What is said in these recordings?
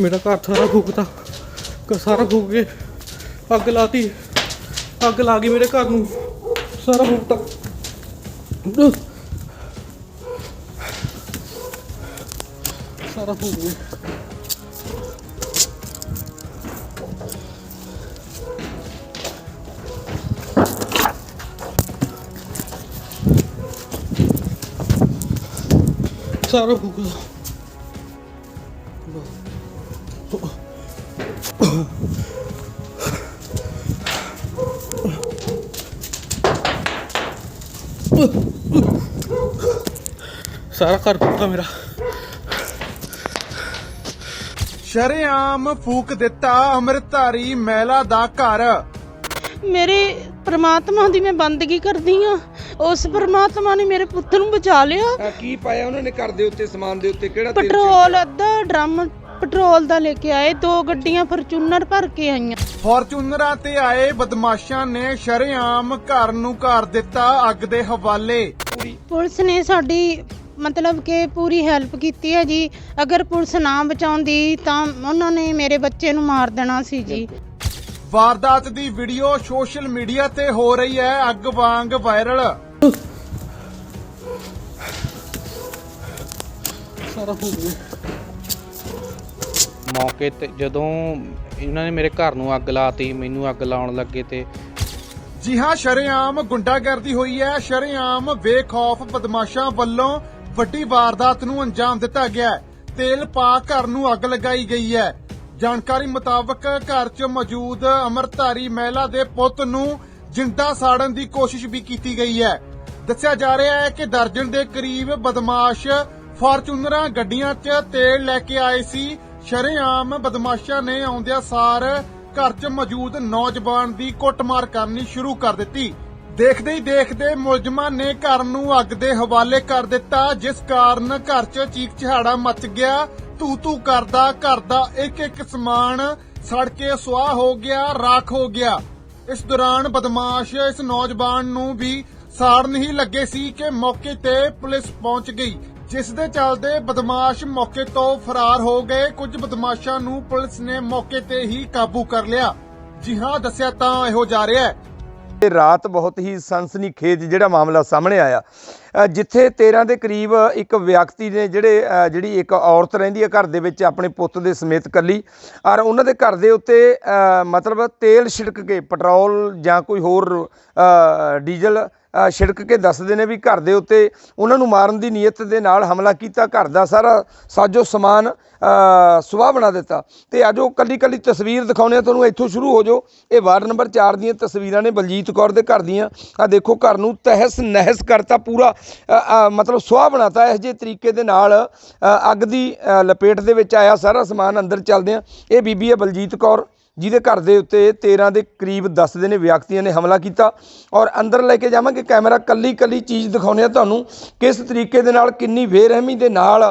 ਮੇਰਾ ਘਰ ਸਾਰਾ ਫੂਕਤਾ, ਘਰ ਸਾਰਾ ਫੂਕ ਕੇ ਅੱਗ ਲਾਤੀ। ਅੱਗ ਲਾ ਗਈ ਮੇਰੇ ਘਰ ਨੂੰ ਸਾਰਾ ਫੂਕਤਾ। ਸਾਰਾ ਫੂਕ ਗਿਆ ਸਾਰਾ ਫੂਕ ਗਿਆ ਸਾਰਾ ਘਰ ਫੂਕਾ ਮੇਰਾ। ਸ਼ਰੇਆਮ ਫੂਕ ਦਿੱਤਾ ਅੰਮ੍ਰਿਤਧਾਰੀ ਮਹਿਲਾ ਦਾ ਘਰ। ਮੇਰੇ ਪ੍ਰਮਾਤਮਾ ਦੀ ਮੈਂ ਬੰਦਗੀ ਕਰਦੀ ਆ। ਉਸ ਪ੍ਰਮਾਤਮਾ ਨੇ ਮੇਰੇ ਪੁੱਤ ਨੂੰ ਬਚਾ ਲਿਆ। ਕੀ ਪਾਇਆ ਉਹਨਾਂ? ਨੇ ਘਰ ਦੇ ਉੱਤੇ ਸਮਾਨ ਦੇ ਉੱਤੇ ਕਿਹੜਾ ਤੇਲ ਪੈਟਰੋਲ ਅੱਧਾ ਡਰਮ ਪੈਟਰੋਲ ਦਾ ਲੈ ਕੇ ਆਏ ਦੋ ਗੱਡੀਆਂ ਫਰਚੂਨਰ ਭਰ ਕੇ ਆਈਆਂ। ਫੋਰਚੂਨਰਾਂ ਤੇ ਆਏ ਬਦਮਾਸ਼ਾਂ ਨੇ ਸ਼ਰੇਆਮ ਘਰ ਨੂੰ ਘਰ ਦਿੱਤਾ ਅੱਗ ਦੇ ਹਵਾਲੇ। ਪੁਲਿਸ ਨੇ ਸਾਡੀ ਮਤਲਬ ਕਿ ਪੂਰੀ ਹੈਲਪ ਕੀਤੀ ਹੈ ਜੀ। ਅਗਰ ਪੁਲਿਸ ਨਾ ਬਚਾਉਂਦੀ ਤਾਂ ਉਹਨਾਂ ਨੇ ਮੇਰੇ ਬੱਚੇ ਨੂੰ ਮਾਰ ਦੇਣਾ ਸੀ ਜੀ। ਵਾਰਦਾਤ ਦੀ ਵੀਡੀਓ ਸੋਸ਼ਲ ਮੀਡੀਆ ਤੇ ਹੋ ਰਹੀ ਹੈ ਅੱਗ ਵਾਂਗ ਵਾਇਰਲ। ਸਾਰਾ ਫੂਕ ਗਿਆ। ਮੌਕੇ ਤੇ ਜਦੋਂ ਇਹਨਾਂ ਨੇ ਮੇਰੇ ਘਰ ਨੂੰ ਅੱਗ ਲਾਤੀ, ਮੈਨੂੰ ਅੱਗ ਲਾਉਣ ਲੱਗੇ ਤੇ ਜੀ ਹਾਂ, ਸ਼ਰੇਆਮ ਗੁੰਡਾਗਰਦੀ ਹੋਈ ਹੈ। ਸ਼ਰੇਆਮ ਬੇਖੌਫ ਬਦਮਾਸ਼ਾਂ ਵੱਲੋਂ ਵੱਡੀ ਵਾਰਦਾਤ ਨੂੰ ਅੰਜਾਮ ਦਿੱਤਾ ਗਿਆ ਤੇਲ ਪਾ ਘਰ ਨੂੰ ਅੱਗ ਲਗਾਈ ਗਈ ਹੈ। ਜਾਣਕਾਰੀ ਮੁਤਾਬਕ ਘਰ 'ਚ ਮੌਜੂਦ ਅਮਰਧਾਰੀ ਮਹਿਲਾ ਦੇ ਪੁੱਤ ਨੂੰ ਜਿੰਦਾ ਸਾੜਨ ਦੀ ਕੋਸ਼ਿਸ਼ ਵੀ ਕੀਤੀ ਗਈ ਹੈ। ਦੱਸਿਆ ਜਾ ਰਿਹਾ ਹੈ ਕਿ ਦਰਜਨ ਦੇ ਕਰੀਬ ਬਦਮਾਸ਼ ਫਾਰਚੂਨਰਾਂ ਗੱਡੀਆਂ 'ਚ ਤੇਲ ਲੈ ਕੇ ਆਏ ਸੀ। ਸ਼ਰੇਆਮ ਬਦਮਾਸ਼ਾਂ ਨੇ ਆਉਂਦਿਆਂ ਸਾਰ ਘਰ 'ਚ ਮੌਜੂਦ ਨੌਜਵਾਨ ਦੀ ਕੁੱਟਮਾਰ ਕਰਨੀ ਸ਼ੁਰੂ ਕਰ ਦਿੱਤੀ। ਦੇਖਦੇ ਹੀ ਦੇਖਦੇ ਮੁਲਜ਼ਮਾਂ ਨੇ ਘਰ ਨੂੰ ਅੱਗ ਦੇ ਹਵਾਲੇ ਕਰ ਦਿੱਤਾ, ਜਿਸ ਕਾਰਨ ਘਰ 'ਚ ਚੀਕ ਚਿਹਾੜਾ ਮਚ ਗਿਆ। ਤੂ ਤੂ ਕਰਦਾ ਘਰ ਦਾ ਇੱਕ ਇੱਕ ਸਮਾਨ ਸੜ ਕੇ ਸੁਆਹ ਹੋ ਗਿਆ, ਰਾਖ ਹੋ ਗਿਆ। ਇਸ ਦੌਰਾਨ ਬਦਮਾਸ਼ ਇਸ ਨੌਜਵਾਨ ਨੂੰ ਵੀ ਸਾੜਨ ਹੀ ਲੱਗੇ ਸੀ ਕਿ ਮੌਕੇ ਤੇ ਪੁਲਿਸ ਪਹੁੰਚ ਗਈ। ਜਿਸ ਦੇ ਚੱਲਦੇ ਬਦਮਾਸ਼ ਮੌਕੇ ਤੋਂ ਫਰਾਰ ਹੋ ਗਏ। ਕੁਝ ਬਦਮਾਸ਼ਾਂ ਨੂੰ ਪੁਲਿਸ ਨੇ ਮੌਕੇ ਤੇ ਹੀ ਕਾਬੂ ਕਰ ਲਿਆ। ਜੀ ਹਾਂ, ਦੱਸਿਆ ਤਾਂ ਇਹੋ ਜਾ ਰਿਹਾ ਹੈ। ਇਹ ਰਾਤ ਬਹੁਤ ਹੀ ਸਨਸਨੀਖੇਜ ਜਿਹੜਾ ਮਾਮਲਾ ਸਾਹਮਣੇ ਆਇਆ। ਜਿੱਥੇ 13 ਦੇ ਕਰੀਬ ਇੱਕ ਵਿਅਕਤੀ ਨੇ ਜਿਹੜੇ ਜਿਹੜੀ ਇੱਕ ਔਰਤ ਰਹਿੰਦੀ ਹੈ ਘਰ ਦੇ ਵਿੱਚ ਆਪਣੇ ਪੁੱਤ ਦੇ ਸਮੇਤ ਕੱਲੀ ਔਰ ਉਹਨਾਂ ਦੇ ਘਰ ਦੇ ਉੱਤੇ ਮਤਲਬ ਤੇਲ ਛਿੜਕ ਕੇ ਪੈਟਰੋਲ ਜਾਂ ਕੋਈ ਹੋਰ ਡੀਜ਼ਲ ਛਿੜਕ ਕੇ ਦੱਸਦੇ ਨੇ ਵੀ ਘਰ ਦੇ ਉੱਤੇ ਉਹਨਾਂ ਨੂੰ ਮਾਰਨ ਦੀ ਨੀਅਤ ਦੇ ਨਾਲ ਹਮਲਾ ਕੀਤਾ ਘਰ ਦਾ ਸਾਰਾ ਸਾਜੋ ਸਮਾਨ ਅ, ਬਣਾ ਦਿੱਤਾ। ਤੇ ਆਜੋ ਕੱਲੀ ਕੱਲੀ ਤਸਵੀਰ ਦਿਖਾਉਂਦੇ ਆ ਤੁਹਾਨੂੰ ਇੱਥੋਂ ਸ਼ੁਰੂ ਹੋ ਜਾਓ। ਇਹ ਵਾਰਡ ਨੰਬਰ 4 ਦੀਆਂ ਤਸਵੀਰਾਂ ਨੇ ਬਲਜੀਤ ਕੌਰ ਦੇ ਘਰ ਦੀਆਂ। ਆ ਦੇਖੋ ਘਰ ਨੂੰ ਤਹਿਸ ਨਹਿਸ ਕਰਤਾ ਪੂਰਾ। ਮਤਲਬ ਸੁਆਹ ਬਣਾਤਾ ਇਸ ਜੇ ਤਰੀਕੇ ਦੇ ਨਾਲ ਅੱਗ ਦੀ ਲਪੇਟ ਦੇ ਵਿੱਚ ਆਇਆ ਸਾਰਾ ਸਮਾਨ ਅੰਦਰ ਚੱਲਦੇ ਆ ਇਹ ਬੀਬੀ ਹੈ ਬਲਜੀਤ ਕੌਰ। ਜਿਹਦੇ ਘਰ ਦੇ ਉੱਤੇ 13 ਦੇ ਕਰੀਬ ਦੱਸਦੇ ਨੇ ਵਿਅਕਤੀਆਂ ਨੇ ਹਮਲਾ ਕੀਤਾ ਔਰ ਅੰਦਰ ਲੈ ਕੇ ਜਾਵਾਂਗੇ ਕੈਮਰਾ ਕੱਲੀ ਕੱਲੀ ਚੀਜ਼ ਦਿਖਾਉਂਦੇ ਆ ਤੁਹਾਨੂੰ ਕਿਸ ਤਰੀਕੇ ਦੇ ਨਾਲ ਕਿੰਨੀ ਬੇਰਹਿਮੀ ਦੇ ਨਾਲ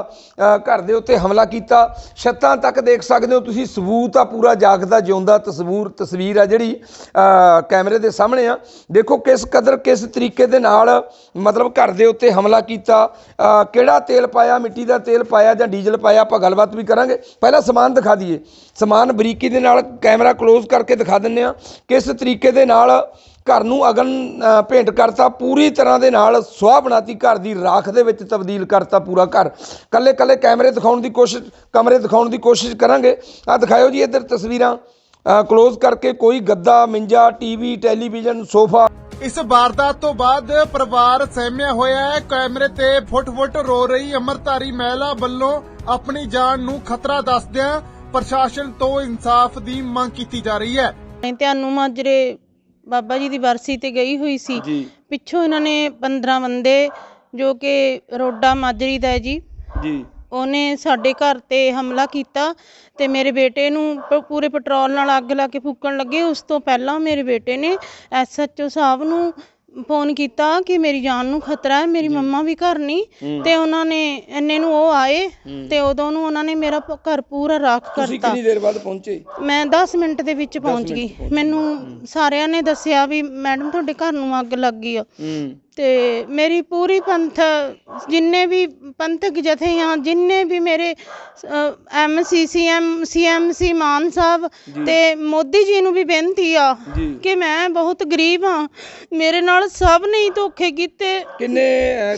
ਘਰ ਦੇ ਉੱਤੇ ਹਮਲਾ ਕੀਤਾ। ਛੱਤਾਂ ਤੱਕ ਦੇਖ ਸਕਦੇ ਹੋ ਤੁਸੀਂ, ਸਬੂਤ ਆ ਪੂਰਾ ਜਾਗਦਾ, ਜਿਉਂਦਾ ਤਸਵੀਰ ਤਸਵੀਰ ਆ ਜਿਹੜੀ ਕੈਮਰੇ ਦੇ ਸਾਹਮਣੇ ਆ। ਦੇਖੋ ਕਿਸ ਕਦਰ, ਕਿਸ ਤਰੀਕੇ ਦੇ ਨਾਲ, ਮਤਲਬ ਘਰ ਦੇ ਉੱਤੇ ਹਮਲਾ ਕੀਤਾ। ਕਿਹੜਾ ਤੇਲ ਪਾਇਆ, ਮਿੱਟੀ ਦਾ ਤੇਲ ਪਾਇਆ ਜਾਂ ਡੀਜ਼ਲ ਪਾਇਆ, ਆਪਾਂ ਗੱਲਬਾਤ ਵੀ ਕਰਾਂਗੇ। ਪਹਿਲਾਂ ਸਮਾਨ ਦਿਖਾ ਦਈਏ। ਸਮਾਨ ਬਰੀਕੀ ਦੇ ਨਾਲ ਕੈਮਰਾ ਕਲੋਜ਼ ਕਰਕੇ ਦਿਖਾ ਦਿੰਨੇ ਆ ਕਿਸ ਤਰੀਕੇ ਦੇ ਨਾਲ ਘਰ ਨੂੰ ਅਗਨ ਭੇਂਟ ਕਰਤਾ, ਪੂਰੀ ਤਰ੍ਹਾਂ ਦੇ ਨਾਲ ਸੁਆਹ ਬਣਾਤੀ, ਘਰ ਦੀ ਰਾਖ ਦੇ ਵਿੱਚ ਤਬਦੀਲ ਕਰਤਾ ਪੂਰਾ ਘਰ। ਕੱਲੇ ਕੱਲੇ ਕੈਮਰੇ ਦਿਖਾਉਣ ਦੀ ਕੋਸ਼ਿਸ਼, ਕਮਰੇ ਦਿਖਾਉਣ ਦੀ ਕੋਸ਼ਿਸ਼ ਕਰਾਂਗੇ। ਆ ਦਿਖਾਇਓ ਜੀ ਇੱਧਰ ਤਸਵੀਰਾਂ। ਕਲੋਜ਼ ਕਰਕੇ ਕੋਈ ਗੱਦਾ, ਮਿੰਜਾ ਟੀਵੀ ਟੈਲੀਵਿਜ਼ਨ ਸੋਫਾ ਇਸ ਵਾਰਦਾਤ ਤੋਂ ਬਾਅਦ ਪਰਿਵਾਰ ਸਹਿਮਿਆ ਹੋਇਆ ਹੈ। ਕੈਮਰੇ ਤੇ ਫੁੱਟ-ਫੁੱਟ ਰੋ ਰਹੀ ਅਮਰਤਾਰੀ ਮਹਿਲਾ ਵੱਲੋਂ ਆਪਣੀ ਜਾਨ ਨੂੰ ਖਤਰਾ ਦੱਸਦਿਆਂ ਪ੍ਰਸ਼ਾਸਨ ਤੋਂ ਇਨਸਾਫ ਦੀ ਮੰਗ ਕੀਤੀ ਜਾ ਰਹੀ ਹੈ। ਮੈਂ ਤੁਹਾਨੂੰ ਮਾਜਰੇ ਬਾਬਾ ਜੀ ਦੀ ਬਰਸੀ ਤੇ ਗਈ ਹੋਈ ਸੀ ਜੀ। ਪਿੱਛੋਂ ਇਹਨਾਂ ਨੇ 15 ਬੰਦੇ ਜੋ ਕਿ ਰੋਡਾ ਮਾਜਰੀ ਦਾ ਹੈ ਜੀ ਜੀ। ਉਹਨੇ ਸਾਡੇ ਘਰ ਤੇ ਹਮਲਾ ਕੀਤਾ ਤੇ ਮੇਰੇ ਬੇਟੇ ਨੂੰ ਪ- ਪੂਰੇ ਪੈਟਰੋਲ ਨਾਲ ਅੱਗ ਲਾ ਕੇ ਫੂਕਣ ਲੱਗੇ। ਉਸ ਤੋਂ ਪਹਿਲਾਂ ਮੇਰੇ ਬੇਟੇ ਨੇ ਐਸਐਚਓ ਸਾਹਿਬ ਨੂੰ ਫੋਨ ਕੀਤਾ ਕਿ ਮੇਰੀ ਜਾਨ ਨੂੰ ਖਤਰਾ ਹੈ ਮੇਰੀ ਮੰਮਾ ਵੀ ਘਰ ਨਹੀਂ। ਤੇ ਉਹਨਾਂ ਨੇ ਇੰਨੇ ਨੂੰ ਉਹ ਆਏ ਤੇ ਉਦੋਂ ਨੂੰ ਉਹਨਾਂ ਨੇ ਮੇਰਾ ਪ- ਘਰ ਪੂਰਾ ਰਾਖ ਤੁਸੀਂ ਕਰਤਾ। ਕਿੰਨੀ ਦੇਰ ਬਾਅਦ ਪਹੁੰਚੇ? ਮੈਂ 10 ਮਿੰਟ ਦੇ ਵਿੱਚ ਪਹੁੰਚ ਗਈ। ਮੈਨੂੰ ਸਾਰਿਆਂ ਨੇ ਦੱਸਿਆ ਵੀ ਮੈਡਮ ਤੁਹਾਡੇ ਘਰ ਨੂੰ ਅੱਗ ਲੱਗ ਗਈ ਆ। ਹੂੰ। ਤੇ ਮੇਰੀ ਪੂਰੀ ਪੰਥ ਜਿੰਨੇ ਵੀ ਪੰਥਕ ਜਥੇ ਆ ਜਿੰਨੇ ਵੀ ਮੇਰੇ ਐਮਸੀਸੀਐਮ ਸੀਐਮਸੀ ਮਾਨ ਸਾਹਿਬ ਤੇ ਮੋਦੀ ਜੀ ਨੂੰ ਵੀ ਬੇਨਤੀ ਆ ਕਿ ਮੈਂ ਬਹੁਤ ਗਰੀਬ ਹਾਂ ਮੇਰੇ ਨਾਲ ਸਭ ਨੇ ਹੀ ਧੋਖੇ ਕੀਤੇ। ਕਿੰਨੇ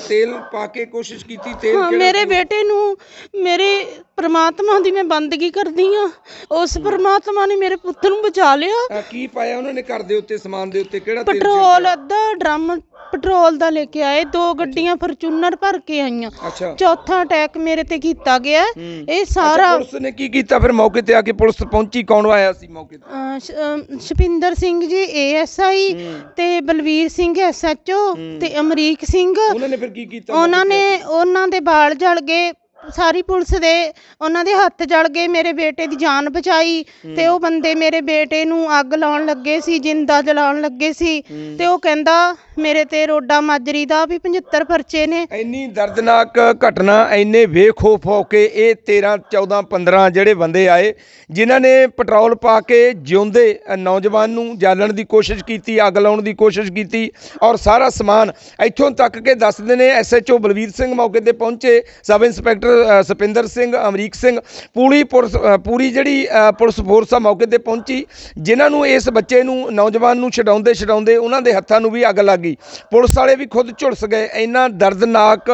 ਤੇਲ ਪਾ ਕੇ ਕੋਸ਼ਿਸ਼ ਕੀਤੀ? ਤੇਲ ਮੇਰੇ ਬੇਟੇ ਨੂੰ ਮੇਰੇ ਪ੍ਰਮਾਤਮਾ ਦੀ ਮੈਂ ਬੰਦਗੀ ਕਰਦੀ ਆ। ਉਸ ਪ੍ਰਮਾਤਮਾ ਨੇ ਮੇਰੇ ਪੁੱਤ ਨੂੰ ਬਚਾ ਲਿਆ। ਕੀ ਪਾਇਆ ਉਹਨਾਂ ਨੇ ਘਰ ਦੇ ਉੱਤੇ ਸਮਾਨ ਦੇ ਉੱਤੇ? ਕਿਹੜਾ ਤੇਲ ਪੈਟਰੋਲ ਅੱਧਾ ਡਰਮ ਪੈਟਰੋਲ ਦਾ ਲੈ ਕੇ ਆਏ। ਦੋ ਗੱਡੀਆਂ ਫਰਚੂਨਰ ਭਰ ਕੇ ਆਈਆਂ। ਅੱਛਾ। ਚੌਥਾ ਅਟੈਕ ਮੇਰੇ ਤੇ ਕੀਤਾ ਗਿਆ। ਇਹ ਸਾਰਾ ਪੁਲਿਸ ਨੇ ਕੀ ਕੀਤਾ? ਫਿਰ ਮੌਕੇ ਤੇ ਆ ਕੇ ਪੁਲਿਸ ਪਹੁੰਚੀ। ਕੌਣ ਆਇਆ ਸੀ ਮੌਕੇ ਤੇ? ਅਹ ਸ਼- ਅਹ ਸ਼ਪਿੰਦਰ ਸਿੰਘ ਜੀ ਏਐਸਆਈ ਤੇ ਬਲਵੀਰ ਸਿੰਘ ਐਸਐਚਓ ਤੇ ਅਮਰੀਕ ਸਿੰਘ। ਉਹਨਾਂ ਨੇ ਫਿਰ ਕੀ ਕੀਤਾ? ਉਹਨਾਂ ਨੇ ਉਹਨਾਂ ਦੇ ਬਾਲ ਜਲ ਗਏ। ਸਾਰੀ ਪੁਲਿਸ ਦੇ ਉਹਨਾਂ ਦੇ ਹੱਥ ਜਲ ਗਏ ਮੇਰੇ ਬੇਟੇ ਦੀ ਜਾਨ ਬਚਾਈ ਤੇ ਉਹ ਬੰਦੇ ਮੇਰੇ ਬੇਟੇ ਨੂੰ ਅੱਗ ਲਾਉਣ ਲੱਗੇ ਸੀ ਜਿੰਦਾ ਜਲਾਉਣ ਲੱਗੇ ਸੀ ਤੇ ਉਹ ਕਹਿੰਦਾ ਮੇਰੇ ਤੇ ਰੋਡਾ ਮਾਜਰੀ ਦਾ ਵੀ 75 ਪਰਚੇ ਨੇ। ਇੰਨੀ ਦਰਦਨਾਕ ਘਟਨਾ ਇੰਨੇ ਬੇਖੌਫ ਹੋ ਕੇ ਇਹ 13 14 15 ਜਿਹੜੇ ਬੰਦੇ ਆਏ ਜਿਨ੍ਹਾਂ ਨੇ ਪੈਟਰੋਲ ਪਾ ਕੇ ਜਿਉਂਦੇ ਨੌਜਵਾਨ ਨੂੰ ਜਾਲਣ ਦੀ ਕੋਸ਼ਿਸ਼ ਕੀਤੀ ਅੱਗ ਲਾਉਣ ਦੀ ਕੋਸ਼ਿਸ਼ ਕੀਤੀ ਔਰ ਸਾਰਾ ਸਮਾਨ ਇੱਥੋਂ ਤੱਕ ਕਿ ਦੱਸਦੇ ਨੇ ਐਸਐਚਓ ਬਲਵੀਰ ਸਿੰਘ ਮੌਕੇ ਤੇ ਪਹੁੰਚੇ ਸਬ ਇੰਸਪੈਕਟਰ ਸਪਿੰਦਰ ਸਿੰਘ ਅਮਰੀਕ ਸਿੰਘ ਪੂਰੀ ਪੁਲਿਸ ਪੂਰੀ ਜਿਹੜੀ ਪੁਲਿਸ ਫੋਰਸ ਆ ਮੌਕੇ ਤੇ ਪਹੁੰਚੀ ਜਿਨ੍ਹਾਂ ਨੂੰ ਇਸ ਬੱਚੇ ਨੂੰ ਨੌਜਵਾਨ ਨੂੰ ਛਡਾਉਂਦੇ ਛਡਾਉਂਦੇ ਉਹਨਾਂ ਦੇ ਹੱਥਾਂ ਨੂੰ ਵੀ ਅੱਗ ਲੱਗ ਗਈ। ਪੁਲਿਸ ਵਾਲੇ ਵੀ ਖੁਦ ਝੁਲਸ ਗਏ। ਇੰਨਾ ਦਰਦਨਾਕ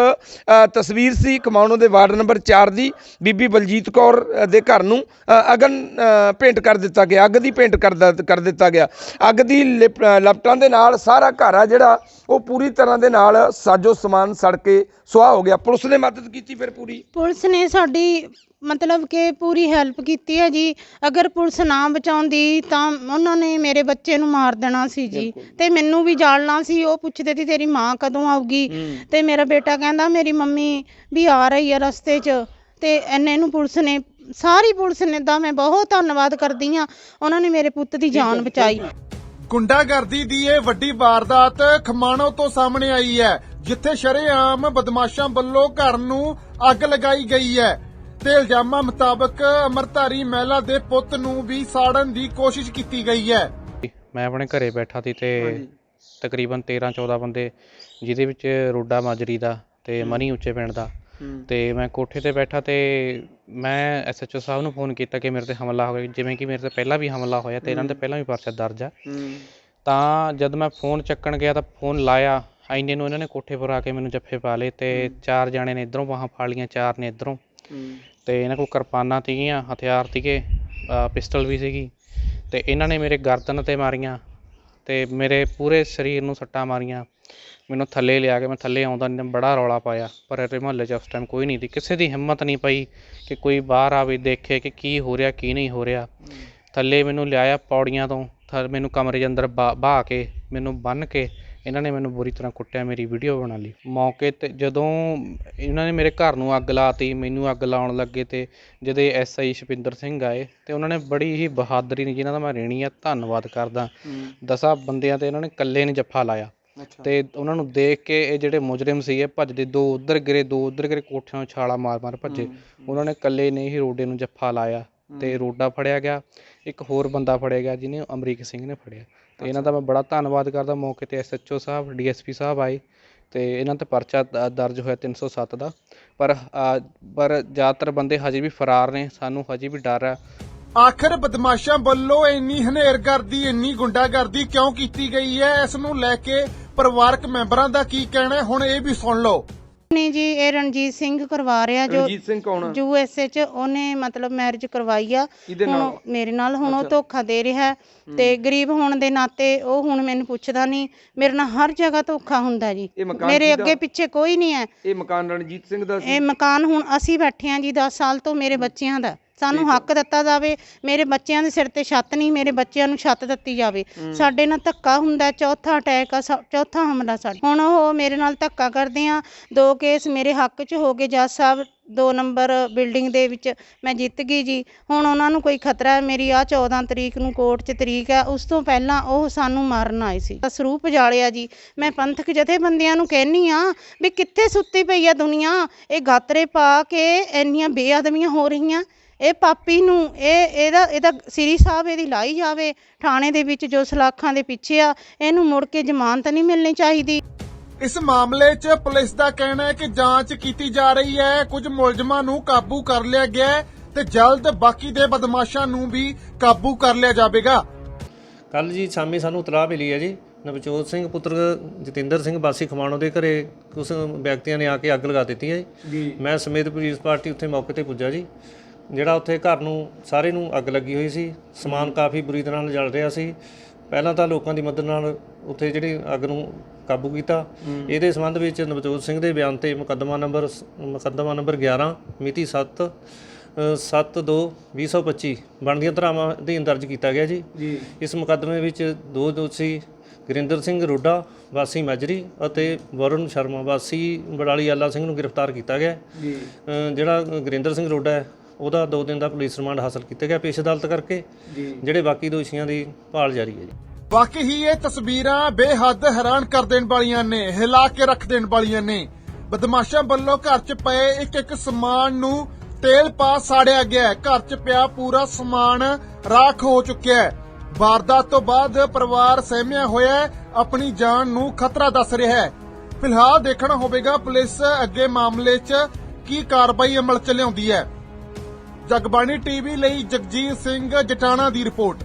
ਤਸਵੀਰ ਸੀ ਕਮਾਉਣੋ ਦੇ ਵਾਰਡ ਨੰਬਰ 4 ਦੀ ਬੀਬੀ ਬਲਜੀਤ ਕੌਰ ਦੇ ਘਰ ਨੂੰ ਅਗਨ ਅ, ਭੇਂਟ ਕਰ ਦਿੱਤਾ ਗਿਆ ਅੱਗ ਦੀ ਭੇਂਟ ਕਰ ਕਰ ਦਿੱਤਾ ਗਿਆ। ਅੱਗ ਦੀ ਲਿਪ- ਲਪਟਾਂ ਦੇ ਨਾਲ ਸਾਰਾ ਘਰ ਆ ਜਿਹੜਾ ਉਹ ਪੂਰੀ ਤਰ੍ਹਾਂ ਦੇ ਨਾਲ ਸਾਜੋ ਸਮਾਨ ਸੜ ਕੇ ਸੁਆਹ ਹੋ ਗਿਆ। ਪੁਲਿਸ ਨੇ ਮਦਦ ਕੀਤੀ ਫਿਰ ਪੂਰੀ? ਪੁਲਿਸ ਨੇ ਸਾਡੀ ਮਤਲਬ ਕਿ ਪੂਰੀ ਹੈਲਪ ਕੀਤੀ ਹੈ ਜੀ। ਅਗਰ ਪੁਲਿਸ ਨਾ ਬਚਾਉਂਦੀ ਤਾਂ ਉਹਨਾਂ ਨੇ ਮੇਰੇ ਬੱਚੇ ਨੂੰ ਮਾਰ ਦੇਣਾ ਸੀ ਜੀ। ਤੇ ਮੈਨੂੰ ਵੀ ਜਾਲਣਾ ਸੀ। ਉਹ ਪੁੱਛਦੇ ਸੀ ਤੇਰੀ ਮਾਂ ਕਦੋਂ ਆਊਗੀ? ਤੇ ਮੇਰਾ ਬੇਟਾ ਕਹਿੰਦਾ ਮੇਰੀ ਮੰਮੀ ਵੀ ਆ ਰਹੀ ਹੈ ਰਸਤੇ 'ਚ। ਤੇ ਐਨੇ ਨੂੰ ਪੁਲਿਸ ਨੇ ਸਾਰੀ ਪੁਲਿਸ ਨੇ ਦਾ ਮੈਂ ਬਹੁਤ ਧੰਨਵਾਦ ਕਰਦੀ ਆ ਉਹਨਾਂ ਨੇ ਮੇਰੇ ਪੁੱਤ ਦੀ ਜਾਨ ਬਚਾਈ। ਗੁੰਡਾਗਰਦੀ ਦੀ ਇਹ ਵੱਡੀ ਵਾਰਦਾਤ ਖਮਾਣੋ ਤੋਂ ਸਾਹਮਣੇ ਆਈ ਹੈ ਜਿੱਥੇ ਸ਼ਰੇਆਮ ਬਦਮਾਸ਼ਾਂ ਵੱਲੋਂ ਘਰ ਨੂੰ ਅੱਗ ਲਗਾਈ ਗਈ ਹੈ। ਤੇ ਇਲਜ਼ਾਮਾਂ ਮੁਤਾਬਕ ਅਮਰਧਾਰੀ ਮਹਿਲਾ ਦੇ ਪੁੱਤ ਨੂੰ ਵੀ ਸਾੜਨ ਦੀ ਕੋਸ਼ਿਸ਼ ਕੀਤੀ ਗਈ ਹੈ। ਮੈਂ ਆਪਣੇ ਘਰੇ ਬੈਠਾ ਸੀ ਤੇ ਤਕਰੀਬਨ 13 14 ਬੰਦੇ ਜਿਹਦੇ ਵਿੱਚ ਰੋਡਾ ਮਾਜਰੀ ਦਾ ਤੇ ਮਨੀ ਉੱਚੇ ਪਿੰਡ ਦਾ ਤੇ ਮੈਂ ਕੋਠੇ ਤੇ ਬੈਠਾ ਤੇ ਮੈਂ ਐਸਐਚਓ ਸਾਹਿਬ ਨੂੰ ਫੋਨ ਕੀਤਾ ਕਿ ਮੇਰੇ ਤੇ ਹਮਲਾ ਹੋ ਗਿਆ ਜਿਵੇਂ ਕਿ ਮੇਰੇ ਤੇ ਪਹਿਲਾਂ ਵੀ ਹਮਲਾ ਹੋਇਆ ਤੇ ਇਹਨਾਂ ਦੇ ਪਹਿਲਾਂ ਵੀ ਪਰਚਾ ਦਰਜ ਆ। ਤਾਂ ਜਦ ਮੈਂ ਫੋਨ ਚੱਕਣ ਗਿਆ ਤਾਂ ਫੋਨ ਲਾਇਆ ਐਨੇ ਨੂੰ ਇਹਨਾਂ ਨੇ ਕੋਠੇ ਪਰ ਆ ਕੇ ਮੈਨੂੰ ਜੱਫੇ ਪਾ ਲਏ ਤੇ ਚਾਰ ਜਾਣੇ ਨੇ ਇਧਰੋਂ ਬਾਹਾਂ ਫਾੜ ਲਈਆਂ ਚਾਰ ਨੇ ਇਧਰੋਂ। ਤੇ ਇਹਨਾਂ ਕੋਲ ਕਿਰਪਾਨਾਂ ਸੀਗੀਆਂ ਹਥਿਆਰ ਸੀਗੇ ਪਿਸਟਲ ਵੀ ਸੀਗੀ ਤੇ ਇਹਨਾਂ ਨੇ ਮੇਰੇ ਗਰਦਨ ਤੇ ਮਾਰੀਆਂ ਤੇ ਮੇਰੇ ਪੂਰੇ ਸਰੀਰ ਨੂੰ ਸੱਟਾਂ ਮਾਰੀਆਂ। ਮੈਨੂੰ ਥੱਲੇ ਲਿਆ ਕੇ ਮੈਂ ਥੱਲੇ ਆਉਂਦਾ ਨਹੀਂ ਬੜਾ ਰੌਲਾ ਪਾਇਆ। ਪਰ ਇਹਦੇ ਮੁਹੱਲੇ 'ਚ ਉਸ ਟਾਈਮ ਕੋਈ ਨਹੀਂ ਸੀ। ਕਿਸੇ ਦੀ ਹਿੰਮਤ ਨਹੀਂ ਪਈ ਕਿ ਕੋਈ ਬਾਹਰ ਆਵੇ ਦੇਖੇ ਕਿ ਕੀ ਹੋ ਰਿਹਾ ਕੀ ਨਹੀਂ ਹੋ ਰਿਹਾ। ਥੱਲੇ ਮੈਨੂੰ ਲਿਆਇਆ ਪੌੜੀਆਂ ਤੋਂ। ਥ- ਮੈਨੂੰ ਕਮਰੇ ਦੇ ਅੰਦਰ ਬਾ ਬਾਹ ਕੇ ਮੈਨੂੰ ਬੰਨ ਕੇ ਇਹਨਾਂ ਨੇ ਮੈਨੂੰ ਬੁਰੀ ਤਰ੍ਹਾਂ ਕੁੱਟਿਆ ਮੇਰੀ ਵੀਡੀਓ ਬਣਾ ਲਈ। ਮੌਕੇ ਤੇ ਜਦੋਂ ਇਹਨਾਂ ਨੇ ਮੇਰੇ ਘਰ ਨੂੰ ਅੱਗ ਲਾਤੀ ਮੈਨੂੰ ਅੱਗ ਲਾਉਣ ਲੱਗੇ ਤੇ ਜਦੇ ਐਸਆਈ ਸ਼ਪਿੰਦਰ ਸਿੰਘ ਆਏ ਤੇ ਉਹਨਾਂ ਨੇ ਬੜੀ ਹੀ ਬਹਾਦਰੀ ਨਾਲ ਜਿਨ੍ਹਾਂ ਦਾ ਮੈਂ ਰੇਣੀ ਆ ਧੰਨਵਾਦ ਕਰਦਾ। ਦਸਾਂ ਬੰਦਿਆਂ ਤੇ ਇਹਨਾਂ ਨੇ ਇਕੱਲੇ ਨੇ ਜੱਫਾ ਲਾਇਆ। ਤੇ ਉਹਨਾਂ ਨੂੰ ਦੇਖ ਕੇ ਇਹ ਜਿਹੜੇ ਮੁਜਰਮ ਸੀ ਇਹ ਭੱਜਦੇ ਦੋ ਉਧਰ ਗਿਰੇ ਦੋ ਉਧਰ ਗਿਰੇ ਕੋਠਿਆਂ ਨੂੰ ਛਾਲਾ ਮਾਰ ਮਾਰ ਭੱਜੇ। ਉਹਨਾਂ ਨੇ ਇਕੱਲੇ ਨੇ ਹੀ ਰੋਡੇ ਨੂੰ ਜੱਫਾ ਲਾਇਆ ਤੇ ਰੋਡਾ ਫੜਿਆ ਗਿਆ। ਇੱਕ ਹੋਰ ਬੰਦਾ ਫੜਿਆ ਗਿਆ ਜਿਹਨੇ ਅਮਰੀਕ ਸਿੰਘ ਨੇ ਫੜਿਆ। ਤੇ ਇਹਨਾਂ ਦਾ ਮੈਂ ਬੜਾ ਧੰਨਵਾਦ ਕਰਦਾ ਮੌਕੇ ਤੇ ਐਸਐਚਓ ਸਾਹਿਬ ਡੀਐਸਪੀ ਸਾਹਿਬ ਆਏ ਤੇ ਇਹਨਾਂ ਤੇ ਪਰਚਾ ਦਰਜ ਹੋਇਆ 307 ਦਾ। ਪਰ ਪਰ ਜ਼ਿਆਦਾਤਰ ਬੰਦੇ ਹਜੇ ਵੀ ਫਰਾਰ ਨੇ। ਸਾਨੂੰ ਹਜੇ ਵੀ ਡਰ ਹੈ ਆਖਰ ਬਦਮਾਸ਼ਾਂ ਵੱਲੋਂ ਇੰਨੀ ਹਨੇਰਗਰਦੀ ਇੰਨੀ ਗੁੰਡਾਗਰਦੀ ਕਿਉਂ ਕੀਤੀ ਗਈ ਹੈ? ਇਸ ਨੂੰ ਲੈ ਕੇ ਪਰਿਵਾਰਕ ਮੈਂਬਰਾਂ ਦਾ ਕੀ ਕਹਿਣਾ ਹੈ? ਹੁਣ ਇਹ ਵੀ ਸੁਣ ਲਓ। ਨਹੀਂ ਜੀ ਇਹ ਰਣਜੀਤ ਸਿੰਘ ਕਰਵਾ ਰਿਹਾ ਜੋ ਰਣਜੀਤ ਸਿੰਘ ਕੌਣ ਆ? ਯੂਐਸਏ ਚ ਉਹਨੇ ਮਤਲਬ ਮੈਰਿਜ ਕਰਵਾਈ ਆ। ਕਿਹਦੇ ਹੁਣ ਨਾਲ? ਉਹ ਮੇਰੇ ਨਾਲ ਹੁਣ ਉਹ ਧੋਖਾ ਦੇ ਰਿਹਾ ਹੈ ਤੇ ਗਰੀਬ ਹੋਣ ਦੇ ਨਾਤੇ ਉਹ ਹੁਣ ਮੈਨੂੰ ਪੁੱਛਦਾ ਨਹੀਂ। ਮੇਰੇ ਨਾਲ ਹਰ ਜਗ੍ਹਾ ਧੋਖਾ ਹੁੰਦਾ ਜੀ। ਇਹ ਮਕਾਨ ਮੇਰੇ ਕਿਹਦਾ? ਅੱਗੇ ਪਿੱਛੇ ਕੋਈ ਨਹੀਂ ਹੈ। ਇਹ ਮਕਾਨ ਰਣਜੀਤ ਸਿੰਘ ਦਾ ਸੀ? ਇਹ ਮਕਾਨ ਹੁਣ ਅਸੀਂ ਬੈਠੇ ਹਾਂ ਜੀ 10 ਸਾਲ ਤੋਂ ਮੇਰੇ ਬੱਚਿਆਂ ਦਾ। ਸਾਨੂੰ ਹੱਕ ਦਿੱਤਾ ਜਾਵੇ ਮੇਰੇ ਬੱਚਿਆਂ ਦੇ ਸਿਰ ਤੇ ਛੱਤ ਨਹੀਂ ਮੇਰੇ ਬੱਚਿਆਂ ਨੂੰ ਛੱਤ ਦਿੱਤੀ ਜਾਵੇ। ਸਾਡੇ ਨਾਲ ਧੱਕਾ ਹੁੰਦਾ ਚੌਥਾ ਅਟੈਕ ਆ ਸਾ- ਚੌਥਾ ਹਮਲਾ ਸਾਡੇ। ਹੁਣ ਉਹ ਮੇਰੇ ਨਾਲ ਧੱਕਾ ਕਰਦੇ ਆ ਦੋ ਕੇਸ ਮੇਰੇ ਹੱਕ 'ਚ ਹੋ ਗਏ ਜੱਜ ਸਾਹਿਬ ਦੋ ਨੰਬਰ ਬਿਲਡਿੰਗ ਦੇ ਵਿੱਚ ਮੈਂ ਜਿੱਤ ਗਈ ਜੀ। ਹੁਣ ਉਹਨਾਂ ਨੂੰ ਕੋਈ ਖਤਰਾ ਹੈ ਮੇਰੀ ਆ 14 ਤਰੀਕ ਨੂੰ ਕੋਰਟ 'ਚ ਤਰੀਕ ਹੈ ਉਸ ਤੋਂ ਪਹਿਲਾਂ ਉਹ ਸਾਨੂੰ ਮਾਰਨ ਆਏ ਸੀ। ਤਾਂ ਸਰੂਪ ਜਾਲਿਆ ਜੀ ਮੈਂ ਪੰਥਕ ਜਥੇਬੰਦੀਆਂ ਨੂੰ ਕਹਿਨੀ ਆ ਵੀ ਕਿੱਥੇ ਸੁੱਤੀ ਪਈ ਆ ਦੁਨੀਆ? ਇਹ ਗਾਤਰੇ ਪਾ ਕੇ ਇੰਨੀਆਂ ਬੇਅਦਮੀਆਂ ਹੋ ਰਹੀਆਂ। ਇਹ ਪਾਪੀ ਨੂੰ ਇਹ ਇਹਦਾ ਇਹਦਾ ਸ੍ਰੀ ਸਾਹਿਬ ਇਹਦੀ ਲਾਈ ਜਾਵੇ ਥਾਣੇ ਦੇ ਵਿੱਚ ਜੋ ਸਲਾਖਾਂ ਦੇ ਪਿੱਛੇ ਆ ਇਹਨੂੰ ਮੁੜ ਕੇ ਜ਼ਮਾਨਤ ਨਹੀਂ ਮਿਲਣੀ ਚਾਹੀਦੀ। ਇਸ ਮਾਮਲੇ 'ਚ ਪੁਲਿਸ ਦਾ ਕਹਿਣਾ ਹੈ ਕਿ ਜਾਂਚ ਕੀਤੀ ਜਾ ਰਹੀ ਹੈ ਕੁਝ ਮੁਲਜ਼ਮਾਂ ਨੂੰ ਕਾਬੂ ਕਰ ਲਿਆ ਗਿਆ ਹੈ ਤੇ ਜਲਦ ਬਾਕੀ ਦੇ ਬਦਮਾਸ਼ਾਂ ਨੂੰ ਵੀ ਕਾਬੂ ਕਰ ਲਿਆ ਜਾਵੇਗਾ। ਕੱਲ ਜੀ ਸ਼ਾਮੀ ਸਾਨੂੰ ਇਤਲਾਹ ਮਿਲੀ ਹੈ ਜੀ ਨਵਜੋਤ ਸਿੰਘ ਪੁੱਤਰ ਜਤਿੰਦਰ ਸਿੰਘ ਬਾਸੀ ਖਮਾਣੋ ਦੇ ਘਰੇ ਕੁਝ ਵਿਅਕਤੀਆਂ ਨੇ ਆ ਕੇ ਅੱਗ ਲਗਾ ਦਿੱਤੀ ਹੈ ਜੀ। ਮੈਂ ਸਮੇਤ ਪੁਲਿਸ ਪਾਰਟੀ ਉੱਥੇ ਮੌਕੇ ਤੇ ਪੁੱਜਾ ਜੀ। ਜਿਹੜਾ ਉੱਥੇ ਘਰ ਨੂੰ ਸਾਰੇ ਨੂੰ ਅੱਗ ਲੱਗੀ ਹੋਈ ਸੀ। ਸਮਾਨ ਕਾਫੀ ਬੁਰੀ ਤਰ੍ਹਾਂ ਨਾਲ ਜਲ ਰਿਹਾ ਸੀ। ਪਹਿਲਾਂ ਤਾਂ ਲੋਕਾਂ ਦੀ ਮਦਦ ਨਾਲ ਉੱਥੇ ਜਿਹੜੀ ਅੱਗ ਨੂੰ ਕਾਬੂ ਕੀਤਾ। ਇਹਦੇ ਸੰਬੰਧ ਵਿੱਚ ਨਵਜੋਤ ਸਿੰਘ ਦੇ ਬਿਆਨ ਤੇ ਮੁਕੱਦਮਾ ਨੰਬਰ ਮੁਕੱਦਮਾ ਨੰਬਰ 11 ਮਿਤੀ 7 7/2/2025 ਬਣਦੀਆਂ ਧਾਰਾਵਾਂ ਅਧੀਨ ਦਰਜ ਕੀਤਾ ਗਿਆ ਜੀ। ਜੀ। ਇਸ ਮੁਕੱਦਮੇ ਵਿੱਚ ਦੋ ਦੋਸ਼ੀ ਗੁਰਿੰਦਰ ਸਿੰਘ ਰੋਡਾ ਵਾਸੀ ਮਾਜਰੀ ਅਤੇ ਵਰੁਣ ਸ਼ਰਮਾ ਵਾਸੀ ਬੜਾਲੀ ਆਲਾ ਸਿੰਘ ਨੂੰ ਗ੍ਰਿਫਤਾਰ ਕੀਤਾ ਗਿਆ। ਜੀ। ਜਿਹੜਾ ਗੁਰਿੰਦਰ ਸਿੰਘ ਰੋਡਾ ਹੈ ਉਹਦਾ 2 ਦਿਨ ਦਾ ਪੁਲਿਸ ਰਿਮਾਂਡ ਹਾਸਲ ਕੀਤਾ ਗਿਆ ਪੇਸ਼ ਅਦਾਲਤ ਕਰਕੇ ਜਿਹੜੇ ਬਾਕੀ ਦੋਸ਼ੀਆਂ ਦੀ ਭਾਲ ਜਾਰੀ ਹੈ ਜੀ। ਵਾਕਈ ਹੀ ਇਹ ਤਸਵੀਰਾਂ ਬੇਹੱਦ ਹੈਰਾਨ ਕਰ ਦੇਣ ਵਾਲੀਆਂ ਨੇ ਹਿਲਾ ਕੇ ਰੱਖ ਦੇਣ ਵਾਲੀਆਂ ਨੇ। ਬਦਮਾਸ਼ਾਂ ਵੱਲੋਂ ਘਰ 'ਚ ਪਏ ਇੱਕ ਇੱਕ ਸਮਾਨ ਨੂੰ ਤੇਲ ਪਾ ਸਾੜਿਆ ਗਿਆ ਘਰ 'ਚ ਪਿਆ ਪੂਰਾ ਸਮਾਨ ਰਾਖ ਹੋ ਚੁੱਕਿਆ ਹੈ। ਵਾਰਦਾਤ ਤੋਂ ਬਾਅਦ ਪਰਿਵਾਰ ਸਹਿਮਿਆ ਹੋਇਆ ਆਪਣੀ ਜਾਨ ਨੂੰ ਖਤਰਾ ਦੱਸ ਰਿਹਾ ਹੈ। ਫਿਲਹਾਲ ਦੇਖਣਾ ਹੋਵੇਗਾ ਪੁਲਿਸ ਅੱਗੇ ਮਾਮਲੇ 'ਚ ਕੀ ਕਾਰਵਾਈ ਅਮਲ 'ਚ ਲਿਆਉਂਦੀ ਹੈ। ਜਗਬਾਣੀ ਟੀਵੀ ਲਈ ਜਗਜੀਤ ਸਿੰਘ ਜਟਾਣਾ ਦੀ ਰਿਪੋਰਟ।